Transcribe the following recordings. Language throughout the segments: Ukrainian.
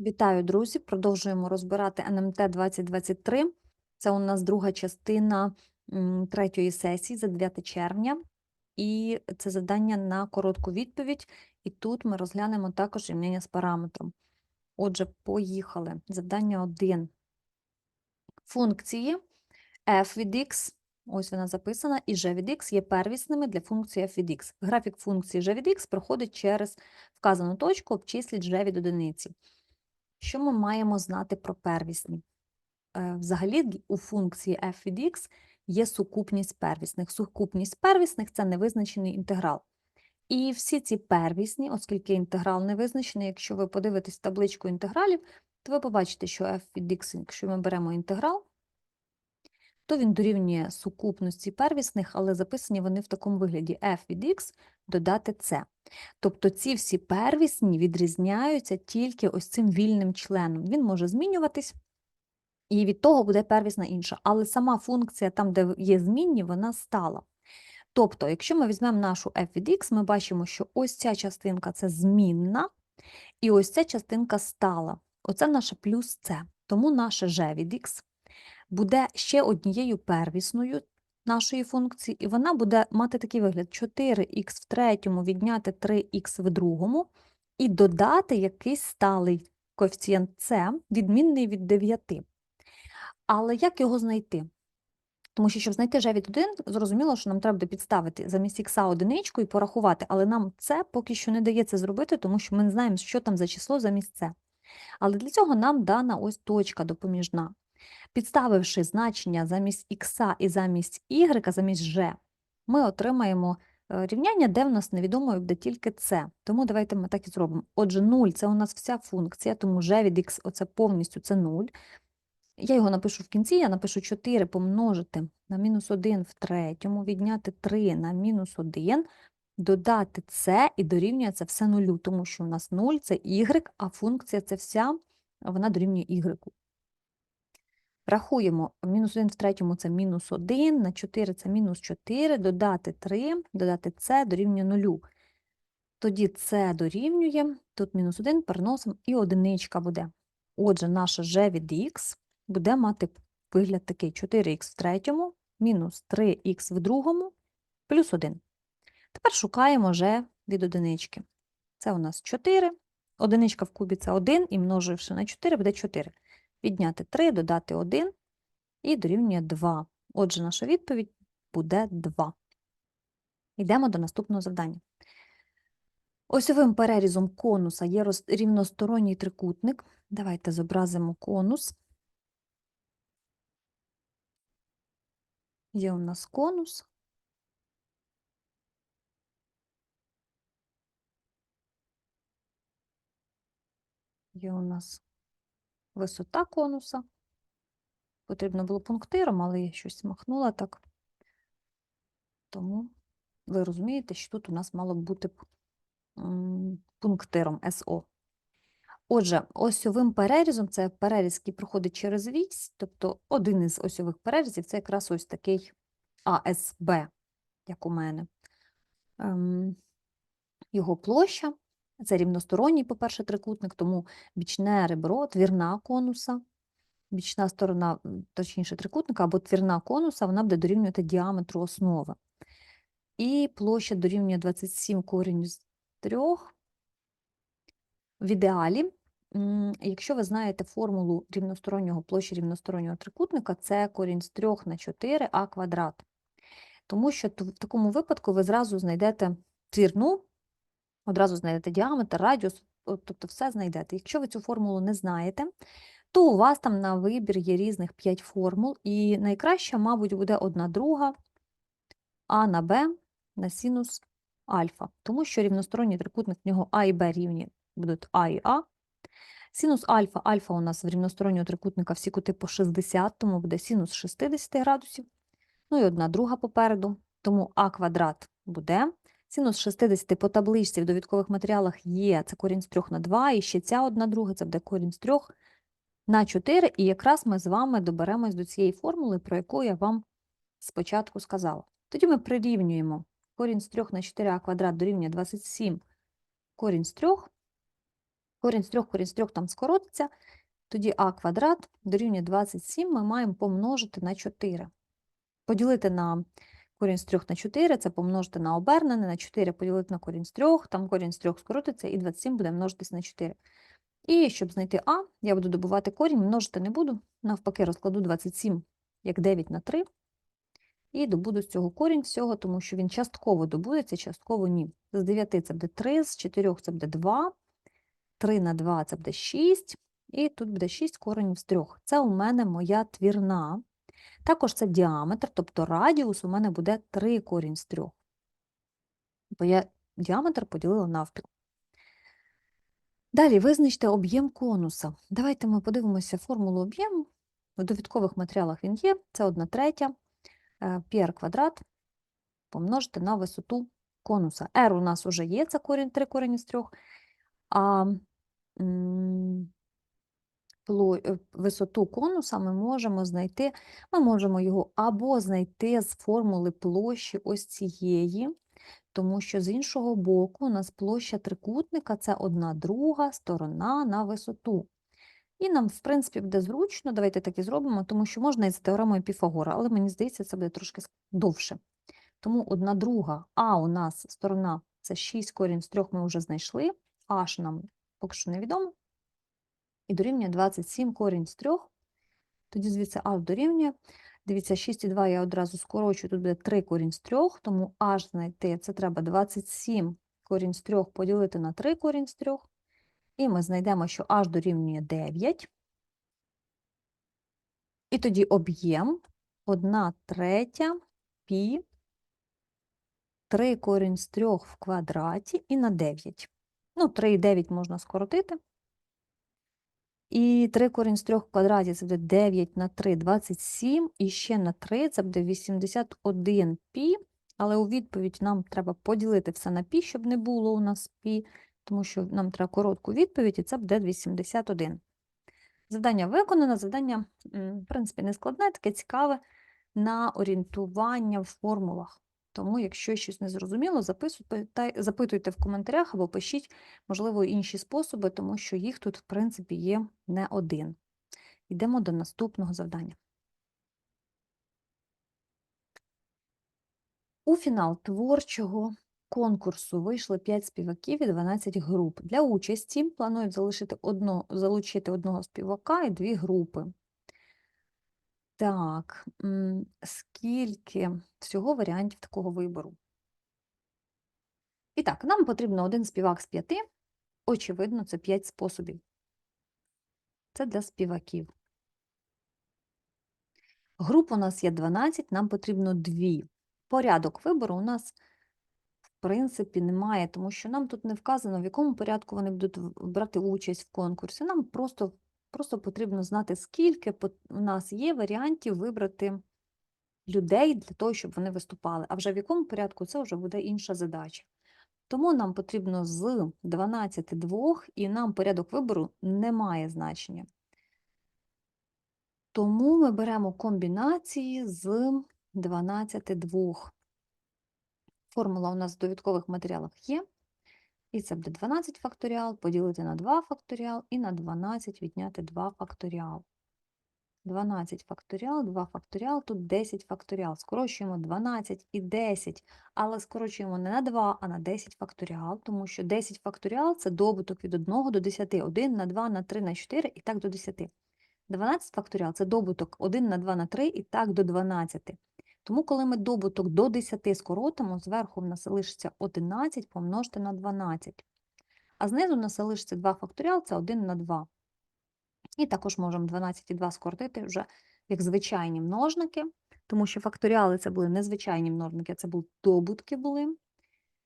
Вітаю, друзі! Продовжуємо розбирати НМТ 2023. Це у нас друга частина третьої сесії за 9 червня. І це завдання на коротку відповідь. І тут ми розглянемо також рівняння з параметром. Отже, поїхали. Завдання 1. Функції f від x, ось вона записана, і g від x є первісними для функції f від x. Графік функції g від x проходить через вказану точку, обчисліть g від одиниці. Що ми маємо знати про первісні? Е, Взагалі у функції f від x є сукупність первісних. Сукупність первісних – це невизначений інтеграл. І всі ці первісні, оскільки інтеграл не визначений, якщо ви подивитесь табличку інтегралів, то ви побачите, що f від x, якщо ми беремо інтеграл, то він дорівнює сукупності первісних, але записані вони в такому вигляді f від x додати c. Тобто ці всі первісні відрізняються тільки ось цим вільним членом. Він може змінюватись, і від того буде первісна інша. Але сама функція, там, де є змінні, вона стала. Тобто, якщо ми візьмемо нашу f від x, ми бачимо, що ось ця частинка це змінна, і ось ця частинка стала. Оце наша плюс c. Тому наше g від x буде ще однією первісною нашої функції, і вона буде мати такий вигляд: 4х в третьому відняти 3х в другому, і додати якийсь сталий коефіцієнт c, відмінний від 9. Але як його знайти? Тому що, щоб знайти g від 1, зрозуміло, що нам треба підставити замість х одиничку і порахувати, але нам це поки що не дається зробити, тому що ми не знаємо, що там за число замість це. Але для цього нам дана ось точка допоміжна. Підставивши значення замість х і замість y, замість g, ми отримаємо е, рівняння, де в нас невідомо буде тільки це. Тому давайте ми так і зробимо. Отже, 0 – це у нас вся функція, тому g від x оце повністю це 0. Я його напишу в кінці, я напишу 4 помножити на мінус 1 в третьому, відняти 3 на мінус 1, додати це і дорівнює це все нулю, тому що у нас 0 – це y, а функція це вся, вона дорівнює y. Рахуємо, мінус 1 в третьому це мінус 1, на 4 це мінус 4, додати 3, додати це дорівнює 0. Тоді це дорівнює, тут мінус 1 переносимо і одиничка буде. Отже, наша g від x буде мати вигляд такий 4х в третьому, мінус 3х в другому, плюс 1. Тепер шукаємо g від одинички. Це у нас 4, одиничка в кубі це 1, і множивши на 4 буде 4. Відняти 3, додати 1 і дорівнює 2. Отже, наша відповідь буде 2. Йдемо до наступного завдання. Осьовим перерізом конуса є рівносторонній трикутник. Давайте зобразимо конус. Є у нас конус. Є у нас висота конуса. Потрібно було пунктиром, але я щось махнула так. Тому ви розумієте, що тут у нас мало б бути пунктиром СО. Отже, осьовим перерізом це переріз, який проходить через вісь, тобто один із осьових перерізів це якраз ось такий АСБ, як у мене. Ем, Його площа це рівносторонній, по-перше, трикутник, тому бічне ребро, твірна конуса, бічна сторона, точніше, трикутника або твірна конуса, вона буде дорівнювати діаметру основи. І площа дорівнює 27 корінь з 3. В ідеалі, якщо ви знаєте формулу рівностороннього площі рівностороннього трикутника, це корінь з 3 на 4 а квадрат. Тому що в такому випадку ви зразу знайдете твірну, одразу знайдете діаметр, радіус, тобто все знайдете. Якщо ви цю формулу не знаєте, то у вас там на вибір є різних 5 формул, і найкраща, мабуть, буде одна друга а на Б на синус альфа, тому що рівносторонній трикутник в нього А і Б рівні будуть А і А. Синус альфа, альфа у нас в рівностороннього трикутника всі кути по 60, тому буде синус 60 градусів. Ну і одна друга попереду, тому А квадрат буде. Синус 60 по табличці в довідкових матеріалах є, це корінь з 3 на 2, і ще ця одна друга, це буде корінь з 3 на 4, і якраз ми з вами доберемось до цієї формули, про яку я вам спочатку сказала. Тоді ми прирівнюємо корінь з 3 на 4а квадрат дорівнює 27 корінь з 3, Корінь з 3, корінь з 3 там скоротиться, тоді а квадрат дорівнює 27 ми маємо помножити на 4. Поділити на корінь з 3 на 4, це помножити на обернене, на 4 поділити на корінь з 3, там корінь з 3 скоротиться, і 27 буде множитись на 4. І щоб знайти а, я буду добувати корінь, множити не буду, навпаки, розкладу 27 як 9 на 3, і добуду з цього корінь всього, тому що він частково добудеться, частково ні. З 9 це буде 3, з 4 це буде 2, 3 на 2 це буде 6, і тут буде 6 коренів з 3. Це у мене моя твірна. Також це діаметр, тобто радіус у мене буде 3 корінь з 3. Бо я діаметр поділила навпіл. Далі визначте об'єм конуса. Давайте ми подивимося формулу об'єму. В довідкових матеріалах він є, це 1 третя πr квадрат помножити на висоту конуса. r у нас вже є, це корінь 3 корінь із 3, а е, висоту конуса ми можемо знайти, ми можемо його або знайти з формули площі ось цієї, тому що з іншого боку у нас площа трикутника це одна друга сторона на висоту. І нам, в принципі, буде зручно, давайте так і зробимо, тому що можна і з теоремою Піфагора, але мені здається, це буде трошки довше. Тому одна друга, а у нас сторона це 6 корінь з 3 ми вже знайшли, аж нам поки що невідомо. І дорівнює 27 корінь з 3. Тоді звідси аж дорівнює. Дивіться, 6 і 2 я одразу скорочую, тут буде 3 корінь з 3, тому аж знайти це треба 27 корінь з 3 поділити на 3 корінь з 3. І ми знайдемо, що аж дорівнює 9. І тоді об'єм 1 третя пі 3 корінь з 3 в квадраті і на 9. Ну, 3 і 9 можна скоротити. І 3 корінь з 3 в квадраті це буде 9 на 3 – 27, і ще на 3 це буде 81 пі, але у відповідь нам треба поділити все на пі, щоб не було у нас пі, тому що нам треба коротку відповідь, і це буде 81. Завдання виконано, завдання, в принципі, не складне, таке цікаве на орієнтування в формулах. Тому, якщо щось не зрозуміло, запитуйте в коментарях або пишіть, можливо, інші способи, тому що їх тут, в принципі, є не один. Йдемо до наступного завдання. У фінал творчого конкурсу вийшли 5 співаків і 12 груп. Для участі планують залучити одного співака і дві групи. Так, скільки всього варіантів такого вибору? І так, нам потрібно один співак з п'яти. Очевидно, це 5 способів. Це для співаків. Груп у нас є 12, нам потрібно 2. Порядок вибору у нас, в принципі, немає, тому що нам тут не вказано, в якому порядку вони будуть брати участь в конкурсі. Нам просто, просто потрібно знати, скільки у нас є варіантів вибрати людей для того, щоб вони виступали. А вже в якому порядку це вже буде інша задача. Тому нам потрібно з 12 двох, і нам порядок вибору не має значення. Тому ми беремо комбінації з 12 двох. Формула у нас в довідкових матеріалах є. І це буде 12 факторіал, поділити на 2 факторіал і на 12 відняти 2 факторіал. 12 факторіал, 2 факторіал, тут 10 факторіал. Скорочуємо 12 і 10, але скорочуємо не на 2, а на 10 факторіал, тому що 10 факторіал – це добуток від 1 до 10. 1 на 2, на 3, на 4 і так до 10. 12 факторіал – це добуток 1 на 2 на 3 і так до 12. Тому, коли ми добуток до 10 скоротимо, зверху в нас залишиться 11 помножити на 12. А знизу в нас залишиться 2 факторіал – це 1 на 2. І також можемо 12 і 2 скоротити вже як звичайні множники, тому що факторіали це були незвичайні множники, це були добутки були.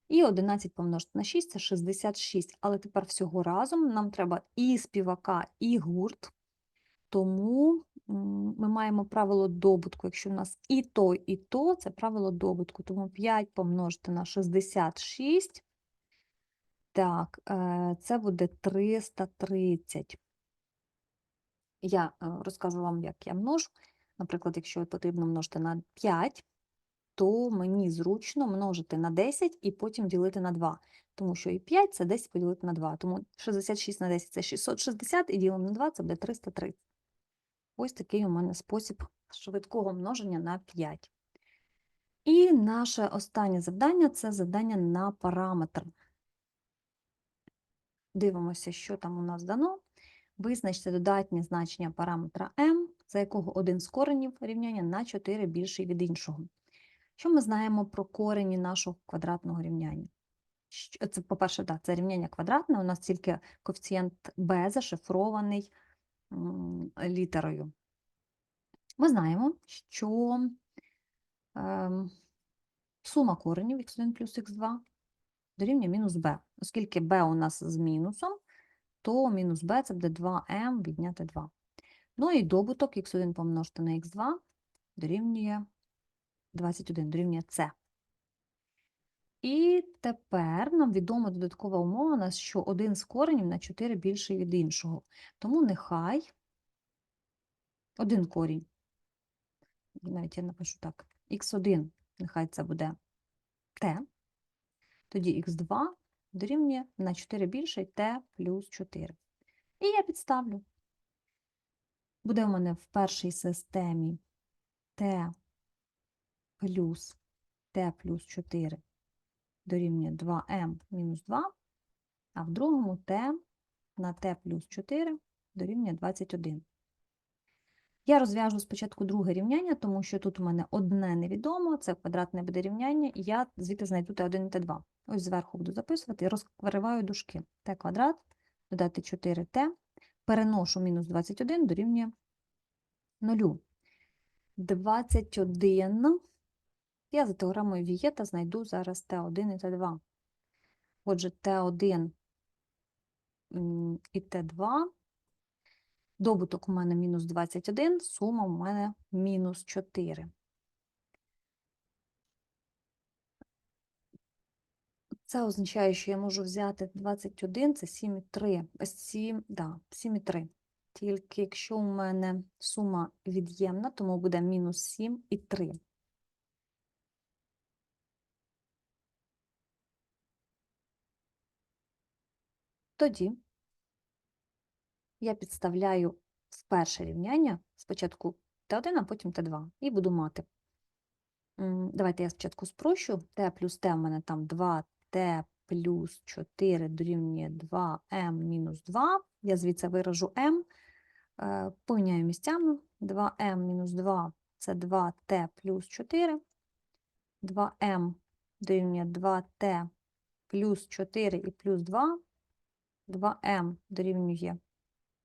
І 11 помножити на 6 – це 66. Але тепер всього разом нам треба і співака, і гурт. Тому ми маємо правило добутку. Якщо в нас і то, і то, це правило добутку. Тому 5 помножити на 66. Так, е, це буде 330. Я е, розкажу вам, як я множу. Наприклад, якщо потрібно множити на 5, то мені зручно множити на 10 і потім ділити на 2. Тому що і 5 – це 10 поділити на 2. Тому 66 на 10 – це 660, і ділимо на 2 – це буде 330. Ось такий у мене спосіб швидкого множення на 5. І наше останнє завдання – це завдання на параметр. Дивимося, що там у нас дано. Визначте додатнє значення параметра m, за якого один з коренів рівняння на 4 більший від іншого. Що ми знаємо про корені нашого квадратного рівняння? Це, по-перше, так, це рівняння квадратне, у нас тільки коефіцієнт b зашифрований літерою. Ми знаємо, що ем, сума коренів x1 плюс x2 дорівнює мінус b. Оскільки b у нас з мінусом, то мінус b це буде 2m відняти 2. Ну і добуток x1 помножити на x2 дорівнює 21, дорівнює c. І тепер нам відома додаткова умова нас, що один з коренів на 4 більший від іншого. Тому нехай один корінь, навіть я напишу так, x1, нехай це буде t, тоді x2 дорівнює на 4 більше t плюс 4. І я підставлю. Буде у мене в першій системі t плюс t плюс 4 дорівнює 2m мінус 2, а в другому t на t плюс 4 дорівнює 21. Я розв'яжу спочатку друге рівняння, тому що тут у мене одне невідомо, це квадратне буде рівняння, і я звідти знайду t1 і t2. Ось зверху буду записувати розкриваю дужки. t квадрат, додати 4t, переношу мінус 21 дорівнює 0. 21 я за теоремою Вієта знайду зараз Т1 і Т2. Отже, Т1 і Т2. Добуток у мене мінус 21, сума у мене мінус 4. Це означає, що я можу взяти 21, це 7,3. Ось 7, да, 7,3. Тільки якщо у мене сума від'ємна, тому буде мінус 7 і 3. Тоді я підставляю в перше рівняння спочатку Т1, а потім Т2, і буду мати. Давайте я спочатку спрощу. Т плюс Т у мене там 2Т плюс 4 дорівнює 2М мінус 2. Я звідси виражу М, е, поміняю місцями. 2М мінус 2 – це 2Т плюс 4. 2М дорівнює 2Т плюс 4 і плюс 2. 2m дорівнює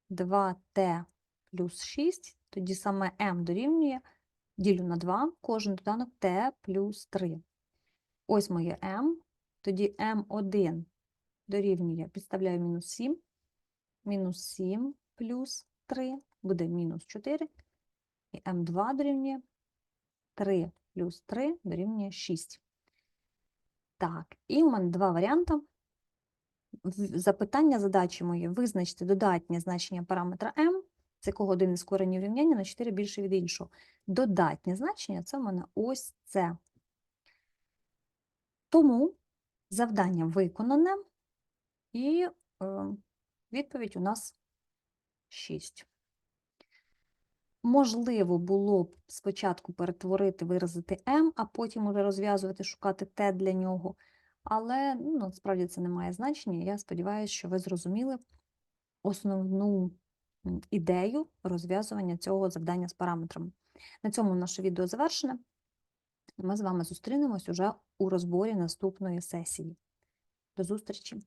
2t плюс 6, тоді саме m дорівнює, ділю на 2, кожен доданок t плюс 3. Ось моє m, тоді m1 дорівнює, підставляю мінус 7, мінус 7 плюс 3 буде мінус 4, і m2 дорівнює 3 плюс 3 дорівнює 6. Так, і у мене два варіанти запитання задачі мої визначте додатнє значення параметра m, з якого один із коренів рівняння на 4 більше від іншого. Додатнє значення це в мене ось це. Тому завдання виконане, і е, відповідь у нас 6. Можливо, було б спочатку перетворити, виразити m, а потім уже розв'язувати, шукати t для нього. Але ну, насправді це не має значення. Я сподіваюся, що ви зрозуміли основну ідею розв'язування цього завдання з параметрами. На цьому наше відео завершене. Ми з вами зустрінемось уже у розборі наступної сесії. До зустрічі!